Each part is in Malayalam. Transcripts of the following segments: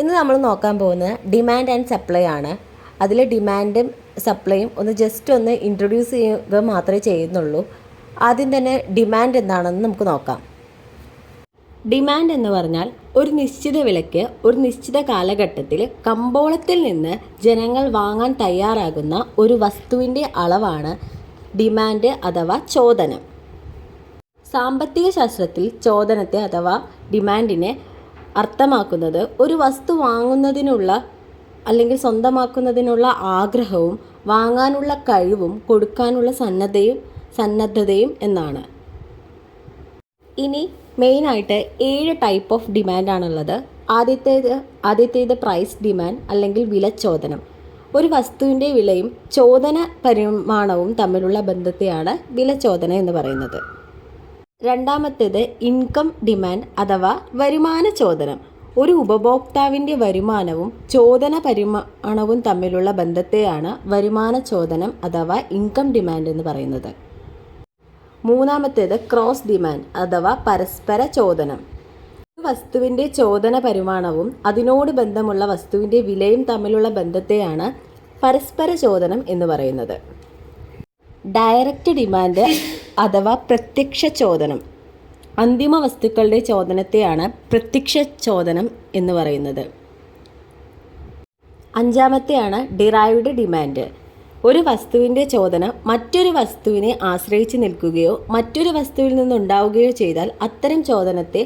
ഇന്ന് നമ്മൾ നോക്കാൻ പോകുന്നത് ഡിമാൻഡ് ആൻഡ് സപ്ലൈ ആണ്. അതിൽ ഡിമാൻഡും സപ്ലൈയും ഒന്ന് ജസ്റ്റ് ഒന്ന് ഇൻട്രൊഡ്യൂസ് ചെയ്യുക മാത്രമേ ചെയ്യുന്നുള്ളൂ. ആദ്യം തന്നെ ഡിമാൻഡ് എന്താണെന്ന് നമുക്ക് നോക്കാം. ഡിമാൻഡ് എന്ന് പറഞ്ഞാൽ ഒരു നിശ്ചിത വിലയ്ക്ക് ഒരു നിശ്ചിത കാലഘട്ടത്തിൽ കമ്പോളത്തിൽ നിന്ന് ജനങ്ങൾ വാങ്ങാൻ തയ്യാറാകുന്ന ഒരു വസ്തുവിന്റെ അളവാണ് ഡിമാൻഡ് അഥവാ ചോദനം. സാമ്പത്തിക ശാസ്ത്രത്തിൽ ചോദനത്തെ അഥവാ ഡിമാൻഡിനെ അർത്ഥമാക്കുന്നത് ഒരു വസ്തു വാങ്ങുന്നതിനുള്ള അല്ലെങ്കിൽ സ്വന്തമാക്കുന്നതിനുള്ള ആഗ്രഹവും വാങ്ങാനുള്ള കഴിവും കൊടുക്കാനുള്ള സന്നദ്ധയും സന്നദ്ധതയും എന്നാണ്. ഇനി മെയിനായിട്ട് ഏഴ് ടൈപ്പ് ഓഫ് ഡിമാൻഡാണുള്ളത് ആദ്യത്തേത് ആദ്യത്തേത് പ്രൈസ് ഡിമാൻഡ് അല്ലെങ്കിൽ വിലച്ചോദനം ഒരു വസ്തുവിന്റെ വിലയും ചോദന പരിമാണവും തമ്മിലുള്ള ബന്ധത്തെയാണ് വിലച്ചോദന എന്ന് പറയുന്നത്. രണ്ടാമത്തേത് ഇൻകം ഡിമാൻഡ് അഥവാ വരുമാന ചോദനം. ഒരു ഉപഭോക്താവിന്റെ വരുമാനവും ചോദന പരിമാണവും തമ്മിലുള്ള ബന്ധത്തെയാണ് വരുമാന ചോദനം അഥവാ ഇൻകം ഡിമാൻഡ് എന്ന് പറയുന്നത്. മൂന്നാമത്തേത് ക്രോസ് ഡിമാൻഡ് അഥവാ പരസ്പര ചോദനം. വസ്തുവിന്റെ ചോദന പരിമാണവും അതിനോട് ബന്ധമുള്ള വസ്തുവിന്റെ വിലയും തമ്മിലുള്ള ബന്ധത്തെയാണ് പരസ്പര ചോദനം എന്ന് പറയുന്നത്. ഡയറക്റ്റ് ഡിമാൻഡ് അഥവാ പ്രത്യക്ഷ ചോദനം. അന്തിമ വസ്തുക്കളുടെ ചോദനത്തെയാണ് പ്രത്യക്ഷ ചോദനം എന്ന് പറയുന്നത്. അഞ്ചാമത്തെയാണ് ഡിറൈവ്ഡ് ഡിമാൻഡ് ഒരു വസ്തുവിന്റെ ചോദന മറ്റൊരു വസ്തുവിനെ ആശ്രയിച്ച് നിൽക്കുകയോ മറ്റൊരു വസ്തുവിൽ നിന്നുണ്ടാവുകയോ ചെയ്താൽ അത്തരം ചോദനത്തെ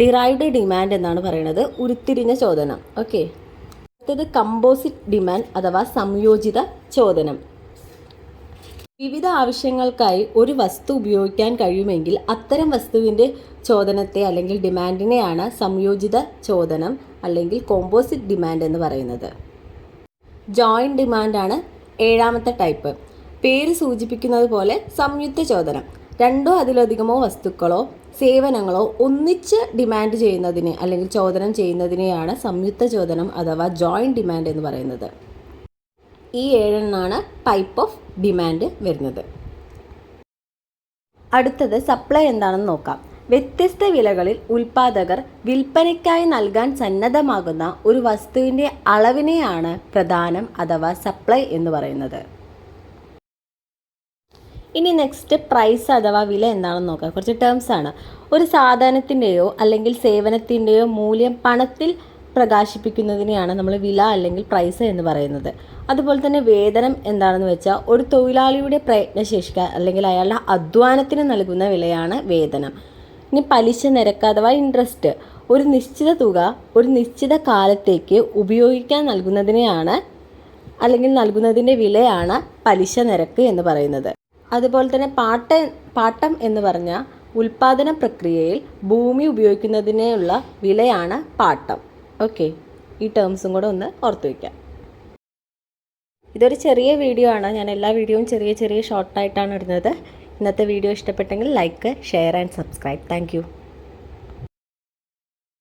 ഡിറൈവ്ഡ് ഡിമാൻഡ് എന്നാണ് പറയുന്നത്. ഉരുത്തിരിഞ്ഞ ചോദനം. ഓക്കെ അടുത്തത് കമ്പോസിറ്റ് ഡിമാൻഡ് അഥവാ സംയോജിത ചോദനം. വിവിധ ആവശ്യങ്ങൾക്കായി ഒരു വസ്തു ഉപയോഗിക്കാൻ കഴിയുമെങ്കിൽ അത്തരം വസ്തുവിന്റെ ചോദനത്തെ അല്ലെങ്കിൽ ഡിമാൻഡിനെയാണ് സംയോജിത ചോദനം അല്ലെങ്കിൽ കോമ്പോസിറ്റ് ഡിമാൻഡ് എന്ന് പറയുന്നത്. ജോയിന്റ് ഡിമാൻഡാണ് ഏഴാമത്തെ ടൈപ്പ് പേര് സൂചിപ്പിക്കുന്നത് പോലെ സംയുക്ത ചോദനം. രണ്ടോ അതിലധികമോ വസ്തുക്കളോ സേവനങ്ങളോ ഒന്നിച്ച് ഡിമാൻഡ് ചെയ്യുന്നതിനെ അല്ലെങ്കിൽ ചോദനം ചെയ്യുന്നതിനെയാണ് സംയുക്ത ചോദനം അഥവാ ജോയിന്റ് ഡിമാൻഡ് എന്ന് പറയുന്നത്. ഈ ഏഴെണ്ണാണ് ടൈപ്പ് ഓഫ് ഡിമാൻഡ് വരുന്നത്. അടുത്തത് സപ്ലൈ എന്താണെന്ന് നോക്കാം. വ്യത്യസ്ത വിലകളിൽ ഉൽപാദകർ വിൽപ്പനയ്ക്കായി നൽകാൻ സന്നദ്ധമാകുന്ന ഒരു വസ്തുവിന്റെ അളവിനെയാണ് പ്രധാനം അഥവാ സപ്ലൈ എന്ന് പറയുന്നത്. ഇനി നെക്സ്റ്റ് പ്രൈസ് അഥവാ വില എന്താണെന്ന് നോക്കാം. കുറച്ച് ടേംസ് ആണ്. ഒരു സാധനത്തിന്റെയോ അല്ലെങ്കിൽ സേവനത്തിന്റെയോ മൂല്യം പണത്തിൽ പ്രകാശിപ്പിക്കുന്നതിനെയാണ് നമ്മൾ വില അല്ലെങ്കിൽ പ്രൈസ് എന്ന് പറയുന്നത്. അതുപോലെ തന്നെ വേതനം എന്താണെന്ന് വെച്ചാൽ ഒരു തൊഴിലാളിയുടെ പ്രയത്നശേഷിക്ക് അല്ലെങ്കിൽ അയാളുടെ അധ്വാനത്തിന് നൽകുന്ന വിലയാണ് വേതനം. ഇനി പലിശ നിരക്ക് അഥവാ ഇൻട്രസ്റ്റ് ഒരു നിശ്ചിത തുക ഒരു നിശ്ചിത കാലത്തേക്ക് ഉപയോഗിക്കാൻ നൽകുന്നതിനെയാണ് അല്ലെങ്കിൽ നൽകുന്നതിന്റെ വിലയാണ് പലിശ നിരക്ക് എന്ന് പറയുന്നത്. അതുപോലെ തന്നെ പാട്ട പാട്ടം എന്ന് പറഞ്ഞാൽ ഉൽപാദന പ്രക്രിയയിൽ ഭൂമി ഉപയോഗിക്കുന്നതിനുള്ള വിലയാണ് പാട്ടം. ഓക്കെ ഈ ടേംസും കൂടെ ഒന്ന് ഓർത്ത് വയ്ക്കാം ഇതൊരു ചെറിയ വീഡിയോ ആണ്. ഞാൻ എല്ലാ വീഡിയോയും ചെറിയ ചെറിയ ഷോർട്ടായിട്ടാണ് ഇടുന്നത്. ഇന്നത്തെ വീഡിയോ ഇഷ്ടപ്പെട്ടെങ്കിൽ like share and subscribe thank